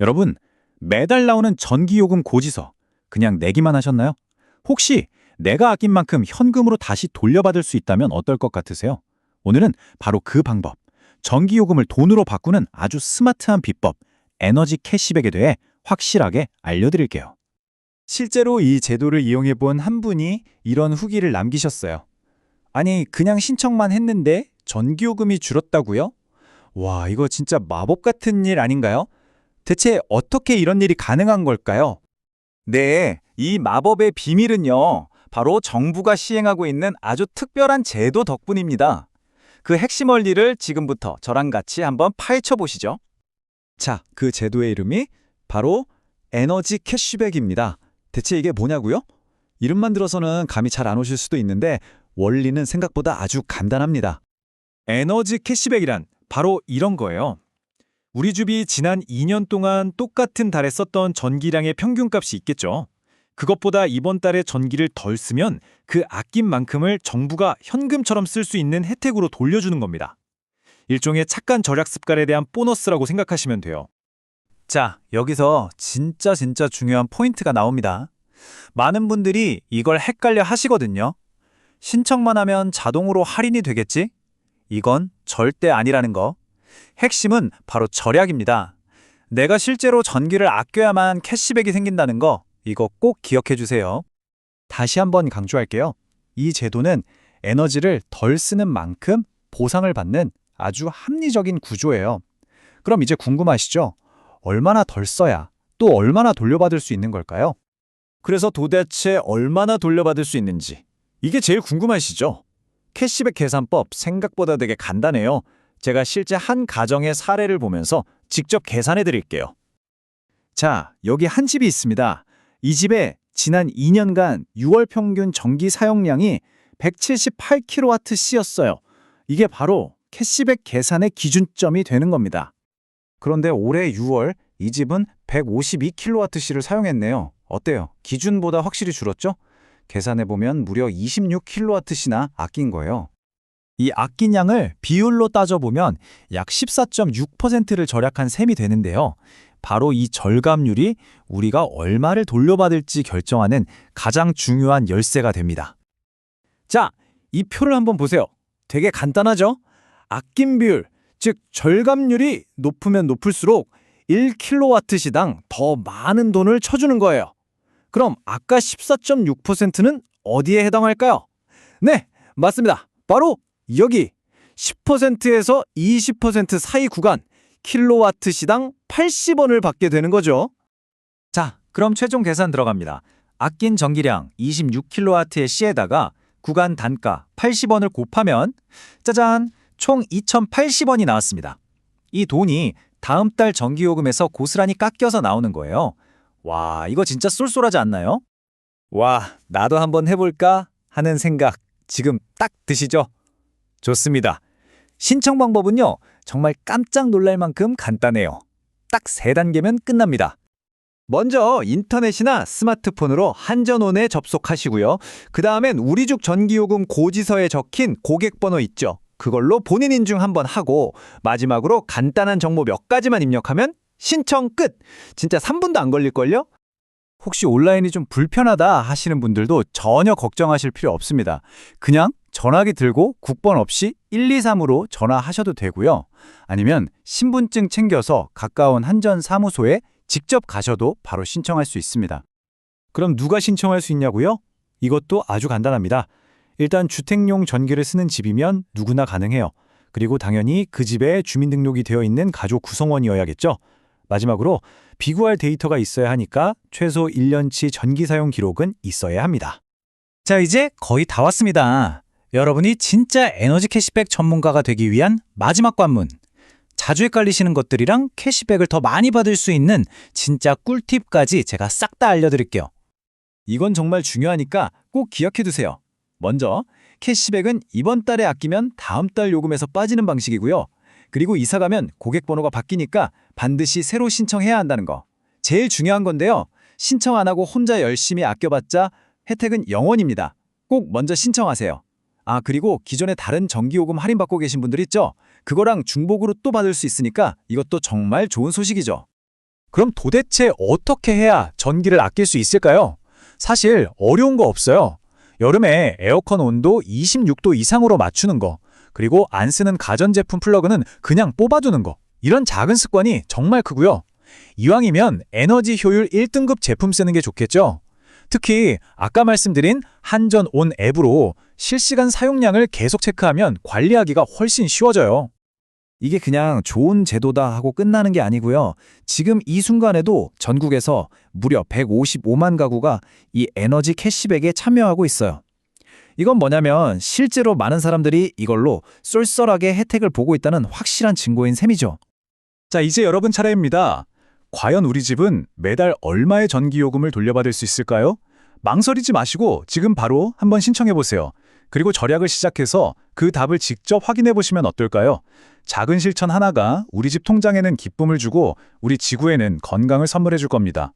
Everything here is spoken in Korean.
여러분, 매달 나오는 전기요금 고지서 그냥 내기만 하셨나요? 혹시 내가 아낀 만큼 현금으로 다시 돌려받을 수 있다면 어떨 것 같으세요? 오늘은 바로 그 방법, 전기요금을 돈으로 바꾸는 아주 스마트한 비법, 에너지 캐시백에 대해 확실하게 알려드릴게요. 실제로 이 제도를 이용해 본 한 분이 이런 후기를 남기셨어요. 아니, 그냥 신청만 했는데 전기요금이 줄었다고요? 와, 이거 진짜 마법 같은 일 아닌가요? 대체 어떻게 이런 일이 가능한 걸까요? 네, 이 마법의 비밀은요, 바로 정부가 시행하고 있는 아주 특별한 제도 덕분입니다. 그 핵심 원리를 지금부터 저랑 같이 한번 파헤쳐 보시죠. 자, 그 제도의 이름이 바로 에너지 캐시백입니다. 대체 이게 뭐냐고요? 이름만 들어서는 감이 잘 안 오실 수도 있는데 원리는 생각보다 아주 간단합니다. 에너지 캐시백이란 바로 이런 거예요. 우리 집이 지난 2년 동안 똑같은 달에 썼던 전기량의 평균값이 있겠죠. 그것보다 이번 달에 전기를 덜 쓰면 그 아낀 만큼을 정부가 현금처럼 쓸 수 있는 혜택으로 돌려주는 겁니다. 일종의 착한 절약 습관에 대한 보너스라고 생각하시면 돼요. 자, 여기서 진짜 진짜 중요한 포인트가 나옵니다. 많은 분들이 이걸 헷갈려 하시거든요. 신청만 하면 자동으로 할인이 되겠지? 이건 절대 아니라는 거. 핵심은 바로 절약입니다. 내가 실제로 전기를 아껴야만 캐시백이 생긴다는 거, 이거 꼭 기억해 주세요. 다시 한번 강조할게요. 이 제도는 에너지를 덜 쓰는 만큼 보상을 받는 아주 합리적인 구조예요. 그럼 이제 궁금하시죠? 얼마나 덜 써야 또 얼마나 돌려받을 수 있는 걸까요? 그래서 도대체 얼마나 돌려받을 수 있는지 이게 제일 궁금하시죠? 캐시백 계산법 생각보다 되게 간단해요. 제가 실제 한 가정의 사례를 보면서 직접 계산해 드릴게요. 자, 여기 한 집이 있습니다. 이 집에 지난 2년간 6월 평균 전기 사용량이 178kWh였어요. 이게 바로 캐시백 계산의 기준점이 되는 겁니다. 그런데 올해 6월 이 집은 152kWh를 사용했네요. 어때요? 기준보다 확실히 줄었죠? 계산해 보면 무려 26kWh나 아낀 거예요. 이 아낀 양을 비율로 따져보면 약 14.6%를 절약한 셈이 되는데요. 바로 이 절감률이 우리가 얼마를 돌려받을지 결정하는 가장 중요한 열쇠가 됩니다. 자, 이 표를 한번 보세요. 되게 간단하죠? 아낀 비율, 즉 절감률이 높으면 높을수록 1kW시당 더 많은 돈을 쳐주는 거예요. 그럼 아까 14.6%는 어디에 해당할까요? 네, 맞습니다. 바로 여기 10%에서 20% 사이 구간 킬로와트 시당 80원을 받게 되는 거죠. 자, 그럼 최종 계산 들어갑니다. 아낀 전기량 26kW의 시에다가 구간 단가 80원을 곱하면 짜잔 총 2,080원이 나왔습니다. 이 돈이 다음 달 전기요금에서 고스란히 깎여서 나오는 거예요. 와, 이거 진짜 쏠쏠하지 않나요? 와, 나도 한번 해볼까 하는 생각 지금 딱 드시죠? 좋습니다. 신청 방법은요, 정말 깜짝 놀랄 만큼 간단해요. 딱세 단계면 끝납니다. 먼저 인터넷이나 스마트폰으로 한전원에 접속하시고요. 그 다음엔 우리죽 전기요금 고지서에 적힌 고객번호 있죠. 그걸로 본인 인증 한번 하고 마지막으로 간단한 정보 몇 가지만 입력하면 신청 끝! 진짜 3분도 안 걸릴걸요? 혹시 온라인이 좀 불편하다 하시는 분들도 전혀 걱정하실 필요 없습니다. 그냥 전화기 들고 국번 없이 123으로 전화하셔도 되고요. 아니면 신분증 챙겨서 가까운 한전 사무소에 직접 가셔도 바로 신청할 수 있습니다. 그럼 누가 신청할 수 있냐고요? 이것도 아주 간단합니다. 일단 주택용 전기를 쓰는 집이면 누구나 가능해요. 그리고 당연히 그 집에 주민등록이 되어 있는 가족 구성원이어야겠죠. 마지막으로 비구할 데이터가 있어야 하니까 최소 1년치 전기 사용 기록은 있어야 합니다. 자, 이제 거의 다 왔습니다. 여러분이 진짜 에너지 캐시백 전문가가 되기 위한 마지막 관문. 자주 헷갈리시는 것들이랑 캐시백을 더 많이 받을 수 있는 진짜 꿀팁까지 제가 싹 다 알려드릴게요. 이건 정말 중요하니까 꼭 기억해 두세요. 먼저, 캐시백은 이번 달에 아끼면 다음 달 요금에서 빠지는 방식이고요. 그리고 이사 가면 고객 번호가 바뀌니까 반드시 새로 신청해야 한다는 거. 제일 중요한 건데요. 신청 안 하고 혼자 열심히 아껴봤자 혜택은 영원입니다. 꼭 먼저 신청하세요. 아, 그리고 기존에 다른 전기요금 할인 받고 계신 분들 있죠? 그거랑 중복으로 또 받을 수 있으니까 이것도 정말 좋은 소식이죠. 그럼 도대체 어떻게 해야 전기를 아낄 수 있을까요? 사실 어려운 거 없어요. 여름에 에어컨 온도 26도 이상으로 맞추는 거, 그리고 안 쓰는 가전제품 플러그는 그냥 뽑아두는 거. 이런 작은 습관이 정말 크고요. 이왕이면 에너지 효율 1등급 제품 쓰는 게 좋겠죠? 특히 아까 말씀드린 한전 온 앱으로 실시간 사용량을 계속 체크하면 관리하기가 훨씬 쉬워져요. 이게 그냥 좋은 제도다 하고 끝나는 게 아니고요. 지금 이 순간에도 전국에서 무려 155만 가구가 이 에너지 캐시백에 참여하고 있어요. 이건 뭐냐면 실제로 많은 사람들이 이걸로 쏠쏠하게 혜택을 보고 있다는 확실한 증거인 셈이죠. 자, 이제 여러분 차례입니다. 과연 우리 집은 매달 얼마의 전기요금을 돌려받을 수 있을까요? 망설이지 마시고 지금 바로 한번 신청해 보세요. 그리고 절약을 시작해서 그 답을 직접 확인해 보시면 어떨까요? 작은 실천 하나가 우리 집 통장에는 기쁨을 주고 우리 지구에는 건강을 선물해 줄 겁니다.